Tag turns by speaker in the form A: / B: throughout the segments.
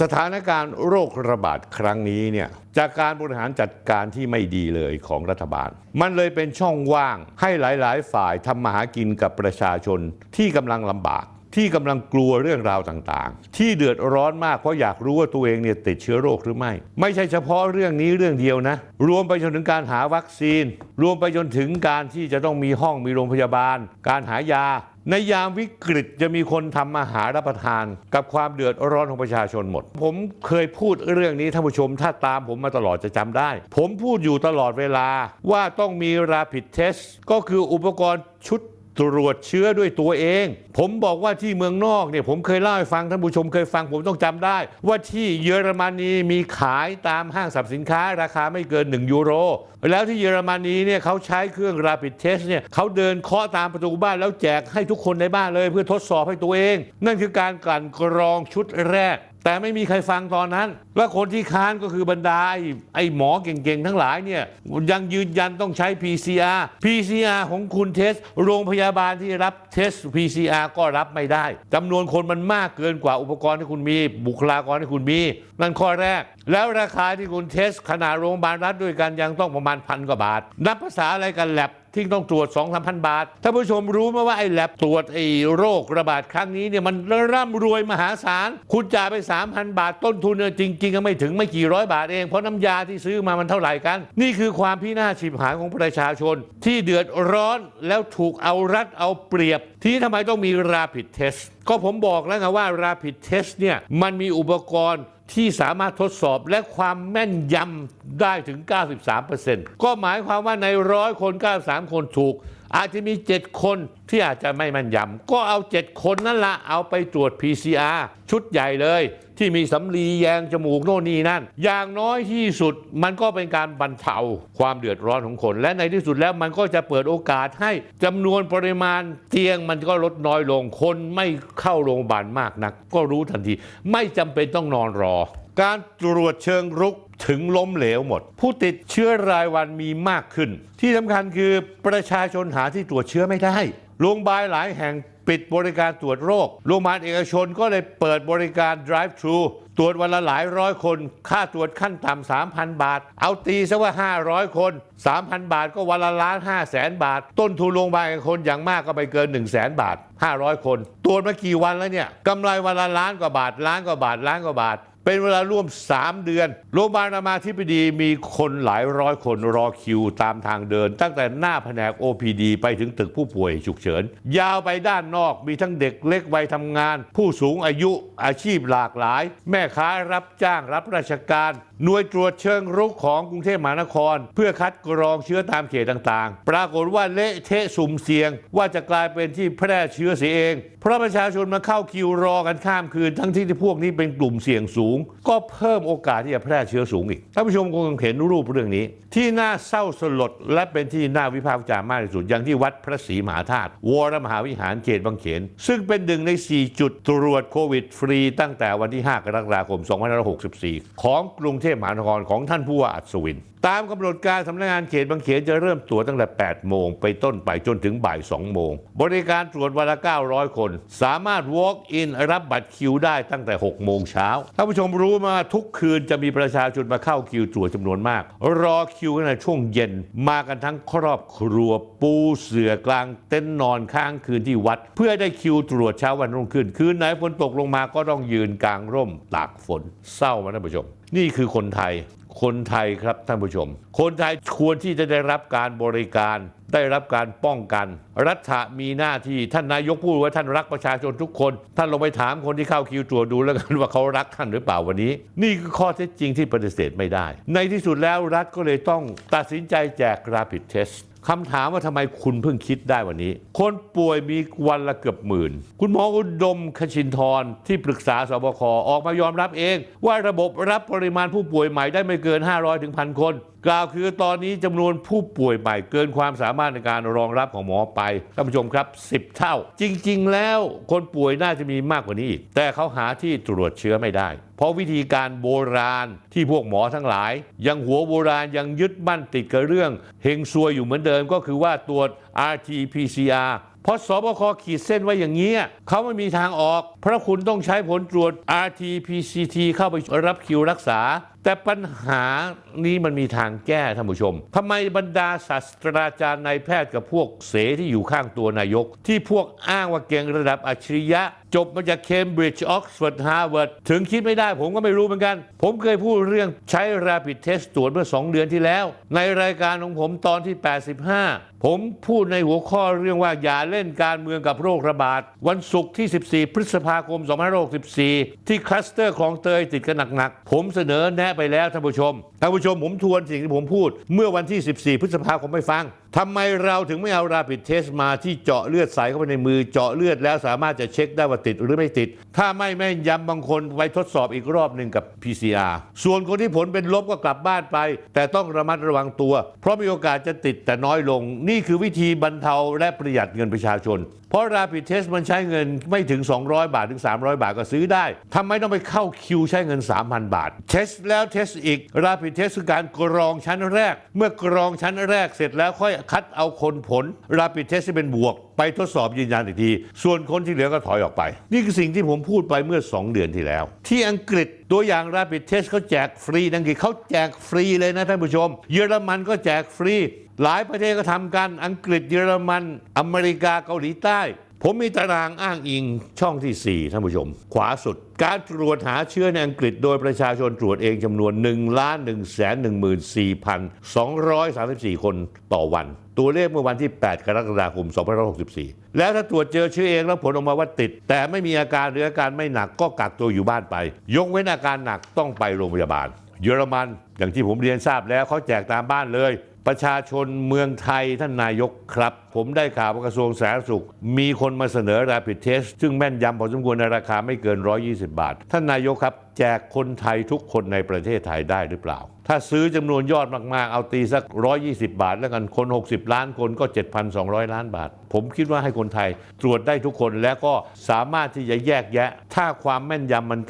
A: สถานการณ์โรคระบาดครั้งนี้เนี่ยจากการบริหารจัดการที่ไม่ดีเลยของรัฐบาล มันเลยเป็นช่องว่างให้หลาย ๆ ฝ่ายทำมาหากินกับประชาชนที่กำลังลำบาก ที่กำลังกลัวเรื่องราวต่างๆ ที่เดือดร้อนมากเพราะอยากรู้ว่าตัวเองเนี่ยติดเชื้อโรคหรือไม่ ไม่ใช่เฉพาะเรื่องนี้เรื่องเดียวนะ รวมไปจนถึงการหาวัคซีน รวมไปจนถึงการที่จะต้องมีห้องมีโรงพยาบาล การหายา ในยามวิกฤตจะมีคนทำอาหารรับประทาน กับความเดือดร้อนของประชาชนหมด ผมเคยพูดเรื่องนี้ท่านผู้ชม ถ้าตามผมมาตลอดจะจำได้ ผมพูดอยู่ตลอดเวลาว่าต้องมี rapid test ก็คืออุปกรณ์ชุด ตรวจเชื้อด้วยตัวเอง ผมบอกว่าที่เมืองนอกเนี่ยผมเคยเล่าให้ฟังท่านผู้ชมเคยฟังผมต้องจำได้ ว่าที่เยอรมนีมีขายตามห้างสรรพสินค้า ราคาไม่เกิน 1 ยูโร แล้วที่เยอรมนีเนี่ยเขาใช้เครื่อง rapid test เนี่ยเขาเดินเคาะตามประตูบ้านแล้วแจกให้ทุกคนในบ้านเลย เพื่อทดสอบให้ตัวเอง นั่นคือการกลั่นกรองชุดแรก แต่ไม่มีใครฟังตอนนั้น และคนที่ค้านก็คือบรรดาไอ้ไอหมอเก่งๆ ทั้งหลายเนี่ยยังยืนยันต้องใช้ PCR PCR ของคุณเทส โรงพยาบาลที่รับเทส PCR ก็รับไม่ได้จำนวนคนมันมากเกินกว่าอุปกรณ์ที่คุณมี บุคลากรที่คุณมี นั่นข้อแรก แล้วราคาที่คุณเทสขนาดโรงพยาบาลรัฐด้วยกันยังต้องประมาณพันกว่าบาท นับภาษาอะไรกันแลบ ที่ต้องตรวจ 2 3 0 0 0 บาทท่านผู้ชมรู้ไหมว่าไอ้แลบตรวจไอ้โรคระบาดครั้งนี้เนี่ยมันร่ำรวยมหาศาล คุณจ่ายไป 3,000 บาทต้นทุนเนี่ยจริง ๆ ก็ไม่ถึงไม่กี่ร้อยบาทเอง เพราะน้ำยาที่ซื้อมามันเท่าไหร่กัน นี่คือความพินาศฉิบหายของประชาชน ที่เดือดร้อนแล้วถูกเอารัดเอาเปรียบ ที่ทำไมต้องมี rapid test ก็ผมบอกแล้วไงว่า rapid test เนี่ยมันมีอุปกรณ์ ที่สามารถทดสอบและความแม่นยำได้ถึง 93%ก็หมายความว่าในร้อยคน 93 คนถูก อาจจะมี 7 คนที่อาจจะไม่แม่นยำก็เอา 7 คนนั่นละเอาไปตรวจ PCR ชุดใหญ่เลย ที่มีสำลีแยงจมูกโน่นนี่นั่น อย่างน้อยที่สุดมันก็เป็นการบรรเทาความเดือดร้อนของคน และในที่สุดแล้วมันก็จะเปิดโอกาสให้จำนวนปริมาณเตียงมันก็ลดน้อยลงคนไม่เข้าโรงพยาบาลมากนัก ก็รู้ทันที ไม่จำเป็นต้องนอนรอ การตรวจเชิงรุกถึงล้มเหลวหมด ผู้ติดเชื้อรายวันมีมากขึ้น ที่สำคัญคือประชาชนหาที่ตรวจเชื้อไม่ได้โรงพยาบาลหลายแห่งปิดบริการตรวจโรค โรงพยาบาลเอกชนก็เลยเปิดบริการ drive thru ตรวจวันละหลายร้อยคน ค่าตรวจขั้นต่ำ 3,000 บาท เอาตีซะว่า 500 คน 3,000 บาทก็วันละล้าน5แสนบาท ต้นทุนโรงพยาบาลเอกชนอย่างมากก็ไปเกิน 1 0 0 0 0แสนบาท 500 คน ตรวจมากี่วันแล้วเนี่ยกำไรวันละล้านกว่าบาท ล้านกว่าบาท ล้านกว่าบาท เป็นเวลาร่วม 3 เดือน โรงพยาบาลรามาธิบดีมีคนหลายร้อยคนรอคิวตามทางเดิน ตั้งแต่หน้าแผนก OPD ไปถึงตึกผู้ป่วยฉุกเฉิน ยาวไปด้านนอกมีทั้งเด็กเล็กวัยทำงาน ผู้สูงอายุอาชีพหลากหลาย แม่ค้ารับจ้างรับราชการ หน่วยตรวจเชิงรุกของกรุงเทพมหานคร เพื่อคัดกรองเชื้อตามเขตต่างๆ ปรากฏว่าเละเทะสุ่มเสี่ยง ว่าจะกลายเป็นที่แพร่เชื้อเสียเอง เพราะประชาชนมาเข้าคิวรอกันข้ามคืน ทั้งที่พวกนี้เป็นกลุ่มเสี่ยงสูงก็เพิ่มโอกาสที่จะแพร่เชื้อสูงอีกท่านผู้ชมคงเห็นรูปเรื่องนี้ ที่น่าเศร้าสลดและเป็นที่น่าวิพากษ์วิจารณ์มากที่สุดอย่างที่วัดพระศรีมหาธาตุวรมหาวิหารเขตบางเขน ซึ่งเป็นหนึ่งใน 4 จุดตรวจโควิดฟรีตั้งแต่วันที่ 5 กรกฎาคม 2564 ของกรุงเทพมหานครของท่านผู้ว่าอัศวิน ตามกำหนดการสำนักงานเขตบางเขนจะเริ่มตรวจตั้งแต่ 8 โมงไปต้นไปจนถึงบ่าย 2 โมง บริการตรวจวันละ 900 คน สามารถ walk in รับบัตรคิวได้ตั้งแต่ 6 โมงเช้าท่านผู้ชมรู้มาทุกคืนจะมีประชาชนมาเข้าคิวตรวจจำนวนมาก รอคิวกันในช่วงเย็น มากันทั้งครอบครัวปูเสือกลางเต็นท์นอนค้างคืนที่วัด เพื่อได้คิวตรวจเช้าวันรุ่งขึ้น คืนไหนฝนตกลงมาก็ต้องยืนกลางร่มตากฝนเศร้ามาท่านผู้ชม นี่คือคนไทย คนไทยครับท่านผู้ชม คนไทยควรที่จะได้รับการบริการได้รับการป้องกัน รัฐมีหน้าที่ท่านนายกพูดว่าท่านรักประชาชนทุกคน ท่านลงไปถามคนที่เข้าคิวตรวจดูแล้วกันว่าเขารักท่านหรือเปล่าวันนี้ นี่คือข้อเท็จจริงที่ปฏิเสธไม่ได้ ในที่สุดแล้วรัฐก็เลยต้องตัดสินใจแจกราพิดเทส คำถามว่าทำไมคุณเพิ่งคิดได้วันนี้ คนป่วยมีวันละเกือบหมื่น คุณหมออุดมคชินทรที่ปรึกษาสบคออกมายอมรับเอง ว่าระบบรับปริมาณผู้ป่วยใหม่ได้ไม่เกิน 500ถึงพันคน กล่าวคือตอนนี้จำนวนผู้ป่วยใหม่เกินความสามารถในการรองรับของหมอไปท่านผู้ชมครับ 10 เท่า จริง ๆ แล้วคนป่วยน่าจะมีมากกว่านี้อีก แต่เขาหาที่ตรวจเชื้อไม่ได้ เพราะวิธีการโบราณที่พวกหมอทั้งหลาย ยังหัวโบราณยังยึดมั่นติดกับเรื่องเฮงซวยอยู่เหมือนเดิมก็คือว่าตรวจ RT-PCR เพราะสบคขีดเส้นไว้อย่างนี้ยเขาไม่มีทางออก เพราะคุณต้องใช้ผลตรวจ RT-PCR เข้าไปรับคิวรักษา แต่ปัญหานี้มันมีทางแก้ท่านผู้ชมทำไมบรรดาศาสตราจารย์นายแพทย์กับพวกเสที่อยู่ข้างตัวนายก ที่พวกอ้างว่าเก่งระดับอัจฉริยะ จบมาจากเคมบริดจ์ออกซฟอร์ดฮาร์วาร์ดถึงคิดไม่ได้ผมก็ไม่รู้เหมือนกัน ผมเคยพูดเรื่องใช้ Rapid Test ตรวจเมื่อ 2 เดือนที่แล้ว ในรายการของผมตอนที่ 85 ผมพูดในหัวข้อเรื่องว่าอย่าเล่นการเมืองกับโรคระบาด วันศุกร์ที่ 14 พฤษภาคม 2564 ที่คลัสเตอร์คลองเตยติดกันหนักๆผมเสนอแนะไปแล้วท่านผู้ชมท่านผู้ชมผมทวนสิ่งที่ผมพูด เมื่อวันที่ 14 พฤษภาคมไม่ฟัง ทำไมเราถึงไม่เอา Rapid Test มาที่เจาะเลือดใส่เข้าไปในมือเจาะเลือดแล้วสามารถจะเช็คได้ว่าติดหรือไม่ติด ถ้าไม่แม่นยำบางคนไปทดสอบอีกรอบหนึ่งกับ PCR ส่วนคนที่ผลเป็นลบก็กลับบ้านไป แต่ต้องระมัดระวังตัว เพราะมีโอกาสจะติดแต่น้อยลง นี่คือวิธีบรรเทาและประหยัดเงินประชาชน เพราะ Rapid Test มันใช้เงินไม่ถึง 200 บาทถึง 300 บาทก็ซื้อได้ทำไมต้องไปเข้าคิวใช้เงิน 3,000 บาทเทสแล้วเทสอีก Rapid Test คือการกรองชั้นแรก เมื่อกรองชั้นแรกเสร็จแล้วค่อยคัดเอาคนผล Rapid Test ที่เป็นบวก ไปทดสอบยืนยันอีกที ส่วนคนที่เหลือก็ถอยออกไป นี่คือสิ่งที่ผมพูดไปเมื่อ 2 เดือนที่แล้ว ที่อังกฤษตัวอย่าง Rapid Test เขาแจกฟรีอังกฤษเขาแจกฟรีเลยนะท่านผู้ชม เยอรมันก็แจกฟรี หลายประเทศก็ทำกันอังกฤษเยอรมัน อเมริกาเกาหลีใต้ ผมมีตารางอ้างอิงช่องที่ 4 ท่านผู้ชม ขวาสุด การตรวจหาเชื้อในอังกฤษโดยประชาชนตรวจเองจำนวน1ล้าน1 1 4 234 คนต่อวัน ตัวเลขเมื่อวันที่ 8 กรกฎาคม 2564 แล้วถ้าตรวจเจอเชื้อเองแล้วผลออกมาว่าติด แต่ไม่มีอาการหรืออาการไม่หนักก็กักตัวอยู่บ้านไป ยกเว้นอาการหนักต้องไปโรงพยาบาล เยอรมัน อย่างที่ผมเรียนทราบแล้วเขาแจกตามบ้านเลย ประชาชนเมืองไทยท่านนายกครับ ผมได้ข่าวว่ากระทรวงสาธารณสุข มีคนมาเสนอ Rapid Test ซึ่งแม่นยำพอสมควรในราคาไม่เกิน 120 บาท ท่านนายกครับ แจกคนไทยทุกคนในประเทศไทยได้หรือเปล่า ถ้าซื้อจำนวนยอดมากๆ เอาตีสัก 120 บาท แล้วกันคน 60 ล้านคนก็ 7,200 ล้านบาท ผมคิดว่าให้คนไทยตรวจได้ทุกคนแล้วก็สามารถที่จะแยกแยะ ถ้าความแม่นยำมัน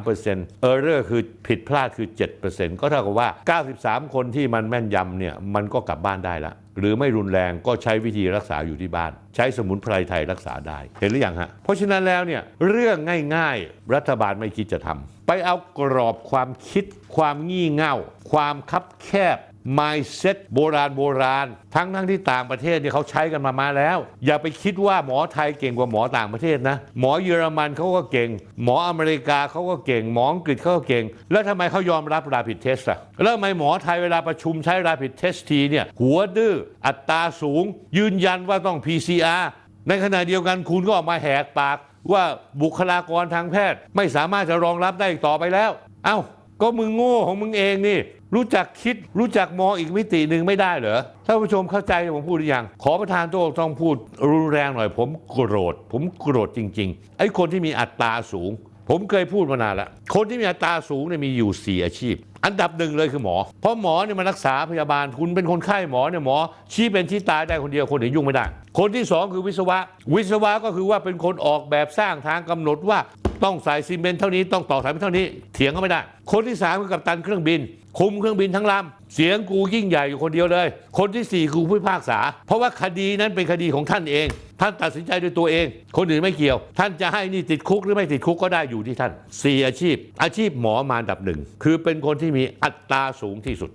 A: 93%เออร์เรอร์คือผิดพลาดคือ 7%ก็เท่ากับว่า 93 คนที่มันแม่นยำเนี่ยมันก็กลับบ้านได้ละ หรือไม่รุนแรงก็ใช้วิธีรักษาอยู่ที่บ้าน ใช้สมุนไพรไทยรักษาได้ เห็นหรือยังฮะ เพราะฉะนั้นแล้วเนี่ยเรื่องง่ายๆ รัฐบาลไม่คิดจะทำไปเอากรอบความคิด ความงี่เง่า ความคับแคบ mindset โบราณโบราณ ทั้งทั้งที่ต่างประเทศเนี่ยเขาใช้กันมามาแล้ว อย่าไปคิดว่าหมอไทยเก่งกว่าหมอต่างประเทศนะ หมอเยอรมันเขาก็เก่ง หมออเมริกาเขาก็เก่ง หมออังกฤษเขาก็เก่ง แล้วทำไมเขายอมรับ rapid test อะแล้วทำไมหมอไทยเวลาประชุมใช้ rapid test ทีเนี่ยหัวดื้ออัตราสูง ยืนยันว่าต้อง PCR ในขณะเดียวกันคุณก็ออกมาแหกปากว่าบุคลากรทางแพทย์ไม่สามารถจะรองรับได้อีกต่อไปแล้ว เอ้า ก็มึงโง่ของมึงเองนี่ รู้จักคิดรู้จักมองอีกมิติหนึ่งไม่ได้เหรอท่านผู้ชมเข้าใจผมพูดหรือยัง ขอประธานโต๊ะต้องพูดรุนแรงหน่อย ผมโกรธ ผมโกรธจริง ๆ ไอ้คนที่มีอัตราสูง ผมเคยพูดมานานแล้วคนที่มีอัตราสูงเนี่ยมีอยู่4อาชีพ อันดับหนึ่งเลยคือหมอ เพราะหมอเนี่ยมารักษาพยาบาล คุณเป็นคนไข้หมอเนี่ยหมอ ชี้เป็นชี้ตายได้คนเดียวคนอื่นยุ่งไม่ได้ คนที่สองคือวิศวะ วิศวะก็คือว่าเป็นคนออกแบบสร้างทางกำหนดว่าต้องใส่ซีเมนต์เท่านี้ต้องต่อสายเป็นเท่านี้ เถียงก็ไม่ได้ คนที่สามคือกัปตันเครื่องบิน คุมเครื่องบินทั้งลำ เสียงกูยิ่งใหญ่อยู่คนเดียวเลย คนที่สี่คือผู้พิพากษา เพราะว่าคดีนั้นเป็นคดีของท่านเอง ท่านตัดสินใจด้วยตัวเอง คนอื่นไม่เกี่ยว ท่านจะให้นี่ติดคุกหรือไม่ติดคุกก็ได้อยู่ที่ท่านสี่อาชีพ อาชีพหมอมาอันดับหนึ่งคือเป็นคนที่มีอัตราสูงที่สุด